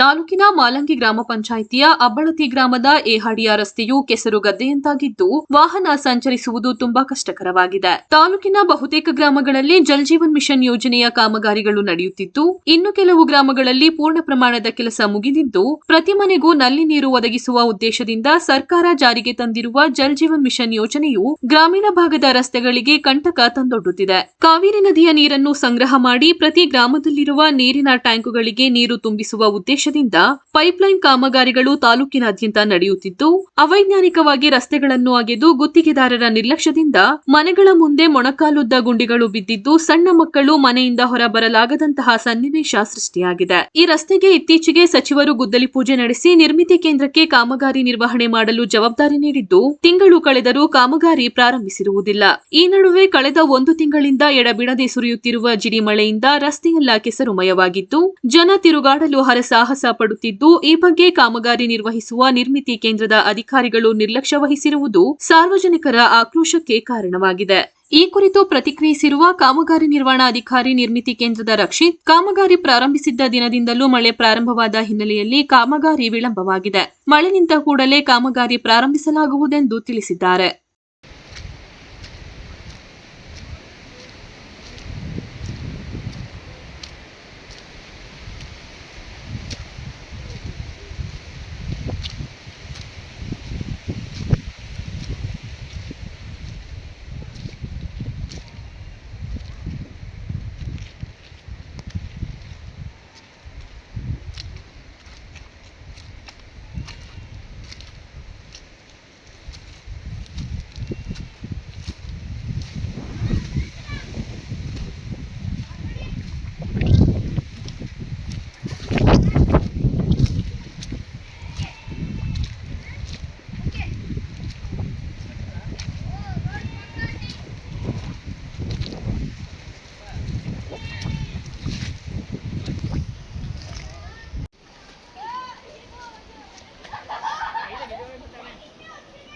ತಾಲೂಕಿನ ಮಾಲಂಗಿ ಗ್ರಾಮ ಪಂಚಾಯಿತಿಯ ಅಬ್ಬಳತಿ ಗ್ರಾಮದ ಏಹಡಿಯ ರಸ್ತೆಯು ಕೆಸರು ಗದ್ದೆಯಂತಾಗಿದ್ದು ವಾಹನ ಸಂಚರಿಸುವುದು ತುಂಬಾ ಕಷ್ಟಕರವಾಗಿದೆ. ತಾಲೂಕಿನ ಬಹುತೇಕ ಗ್ರಾಮಗಳಲ್ಲಿ ಜಲ್ಜೀವನ್ ಮಿಷನ್ ಯೋಜನೆಯ ಕಾಮಗಾರಿಗಳು ನಡೆಯುತ್ತಿದ್ದು, ಇನ್ನು ಕೆಲವು ಗ್ರಾಮಗಳಲ್ಲಿ ಪೂರ್ಣ ಪ್ರಮಾಣದ ಕೆಲಸ ಮುಗಿದಿದ್ದು, ಪ್ರತಿ ಮನೆಗೂ ನಲ್ಲಿ ನೀರು ಒದಗಿಸುವ ಉದ್ದೇಶದಿಂದ ಸರ್ಕಾರ ಜಾರಿಗೆ ತಂದಿರುವ ಜಲ್ಜೀವನ್ ಮಿಷನ್ ಯೋಜನೆಯು ಗ್ರಾಮೀಣ ಭಾಗದ ರಸ್ತೆಗಳಿಗೆ ಕಂಟಕ ತಂದೊಡ್ಡುತ್ತಿದೆ. ಕಾವೇರಿ ನದಿಯ ನೀರನ್ನು ಸಂಗ್ರಹ ಮಾಡಿ ಪ್ರತಿ ಗ್ರಾಮದಲ್ಲಿರುವ ನೀರಿನ ಟ್ಯಾಂಕುಗಳಿಗೆ ನೀರು ತುಂಬಿಸುವ ಉದ್ದೇಶದಿಂದ ಪೈಪ್ಲೈನ್ ಕಾಮಗಾರಿಗಳು ತಾಲೂಕಿನಾದ್ಯಂತ ನಡೆಯುತ್ತಿದ್ದು ಅವೈಜ್ಞಾನಿಕವಾಗಿ ರಸ್ತೆಗಳನ್ನು ಅಗೆದು ಗುತ್ತಿಗೆದಾರರ ನಿರ್ಲಕ್ಷ್ಯದಿಂದ ಮನೆಗಳ ಮುಂದೆ ಮೊಣಕಾಲುದ್ದ ಗುಂಡಿಗಳು ಬಿದ್ದಿದ್ದು ಸಣ್ಣ ಮಕ್ಕಳು ಮನೆಯಿಂದ ಹೊರಬರಲಾಗದಂತಹ ಸನ್ನಿವೇಶ ಸೃಷ್ಟಿಯಾಗಿದೆ. ಈ ರಸ್ತೆಗೆ ಇತ್ತೀಚೆಗೆ ಸಚಿವರು ಗುದ್ದಲಿ ಪೂಜೆ ನಡೆಸಿ ನಿರ್ಮಿತಿ ಕೇಂದ್ರಕ್ಕೆ ಕಾಮಗಾರಿ ನಿರ್ವಹಣೆ ಮಾಡಲು ಜವಾಬ್ದಾರಿ ನೀಡಿದ್ದು, ತಿಂಗಳು ಕಳೆದರೂ ಕಾಮಗಾರಿ ಪ್ರಾರಂಭಿಸಿರುವುದಿಲ್ಲ. ಈ ನಡುವೆ ಕಳೆದ ಒಂದು ತಿಂಗಳಿಂದ ಎಡಬಿಡದೆ ಸುರಿಯುತ್ತಿರುವ ಜಿಡಿ ಮಳೆಯಿಂದ ರಸ್ತೆಯೆಲ್ಲ ಕೆಸರುಮಯವಾಗಿದ್ದು ಜನ ತಿರುಗಾಡಲು ಹರಸಾಹಸ ಪಡುತ್ತಿದ್ದು, ಈ ಬಗ್ಗೆ ಕಾಮಗಾರಿ ನಿರ್ವಹಿಸುವ ನಿರ್ಮಿತಿ ಕೇಂದ್ರದ ಅಧಿಕಾರಿಗಳು ನಿರ್ಲಕ್ಷ್ಯ ವಹಿಸಿರುವುದು ಸಾರ್ವಜನಿಕರ ಆಕ್ರೋಶಕ್ಕೆ ಕಾರಣವಾಗಿದೆ. ಈ ಕುರಿತು ಪ್ರತಿಕ್ರಿಯಿಸಿರುವ ಕಾಮಗಾರಿ ನಿರ್ವಹಣಾಧಿಕಾರಿ ನಿರ್ಮಿತಿ ಕೇಂದ್ರದ ರಕ್ಷಿತ್ ಕಾಮಗಾರಿ ಪ್ರಾರಂಭಿಸಿದ್ದ ದಿನದಿಂದಲೂ ಮಳೆ ಪ್ರಾರಂಭವಾದ ಹಿನ್ನೆಲೆಯಲ್ಲಿ ಕಾಮಗಾರಿ ವಿಳಂಬವಾಗಿದೆ. ಮಳೆ ನಿಂತ ಕೂಡಲೇ ಕಾಮಗಾರಿ ಪ್ರಾರಂಭಿಸಲಾಗುವುದೆಂದು ತಿಳಿಸಿದ್ದಾರೆ.